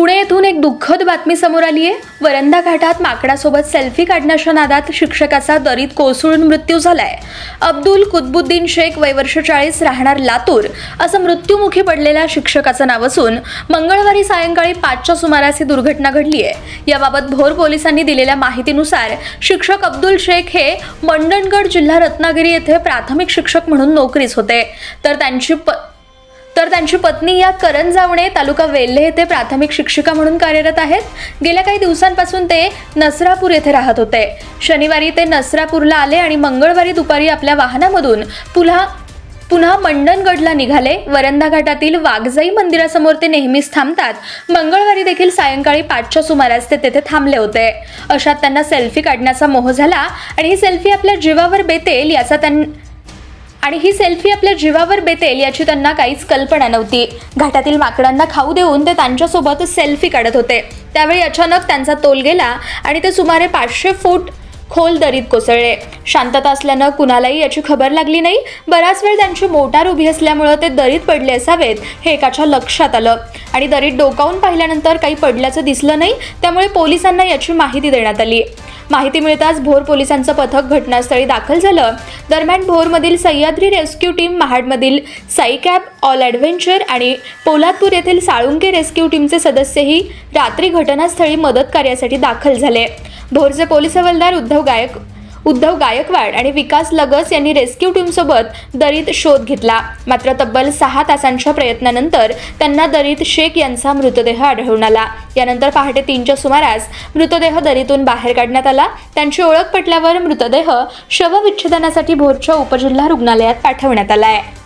पुणे येथून एक दुःखद बातमी समोर आली आहे. वरंदा घाटात माकडासोबत सेल्फी काढण्याच्या नादात शिक्षकाचा दरीत कोसळून मृत्यू झालाय. अब्दुल कुतबुद्दीन शेख वय वर्ष चाळीस राहणार लातूर. असं मृत्यूमुखी पडलेल्या शिक्षकाचं नाव असून मंगळवारी सायंकाळी पाचच्या सुमारास ही दुर्घटना घडली आहे याबाबत भोर पोलिसांनी दिलेल्या माहितीनुसार शिक्षक अब्दुल शेख हे मंडणगड जिल्हा रत्नागिरी येथे प्राथमिक शिक्षक म्हणून नोकरीस होते. तर त्यांची प तर त्यांची पत्नी या करंजावणे तालुका वेल्हे येथे प्राथमिक शिक्षिका म्हणून कार्यरत आहेत. गेल्या काही दिवसांपासून ते नसरापूर येथे राहत होते. शनिवारी ते नसरापूरला आले आणि मंगळवारी दुपारी आपल्या वाहनामधून पुन्हा पुन्हा मंडणगडला निघाले. वरंदा घाटातील वाघजाई मंदिरासमोर ते नेहमीच थांबतात. मंगळवारी देखील सायंकाळी पाचच्या सुमारास ते तेथे थांबले होते. अशात त्यांना सेल्फी काढण्याचा मोह झाला आणि ही सेल्फी आपल्या जीवावर बेतेल याचा त्यां आणि ही सेल्फी आपल्या जीवावर बेतेल याची त्यांना काहीच कल्पना नव्हती. घाटातील माकडांना खाऊ देऊन ते त्यांच्यासोबत सेल्फी काढत होते. त्यावेळी अचानक त्यांचा तोल गेला आणि ते सुमारे पाचशे फूट खोल दरीत कोसळले. शांतता असल्यानं कुणालाही याची खबर लागली नाही. बराच वेळ त्यांची मोटार उभी असल्यामुळं ते दरीत पडले असावेत हे एकाच्या लक्षात आलं. आणि दरीत डोकावून पाहिल्यानंतर काही पडल्याचं दिसलं नाही त्यामुळे पोलिसांना याची माहिती देण्यात आली. माहिती मिळताच भोर पोलिसांचं पथक घटनास्थळी दाखल झालं. दरम्यान भोरमधील सह्याद्री रेस्क्यू टीम महाडमधील साई कॅब ऑल ॲडव्हेंचर आणि पोलादपूर येथील साळुंके रेस्क्यू टीमचे सदस्यही रात्री घटनास्थळी मदत कार्यासाठी दाखल झाले. भोरचे पोलीस हवालदार उद्धव गायक उद्धव गायकवाड आणि विकास लगस यांनी रेस्क्यू टीमसोबत दरीत शोध घेतला. मात्र तब्बल सहा तासांच्या प्रयत्नानंतर त्यांना दरीत शेख यांचा मृतदेह आढळून आला. यानंतर पहाटे तीनच्या सुमारास मृतदेह दरीतून बाहेर काढण्यात आला. त्यांची ओळख पटल्यावर मृतदेह शवविच्छेदनासाठी भोरच्या उपजिल्हा रुग्णालयात पाठवण्यात आला आहे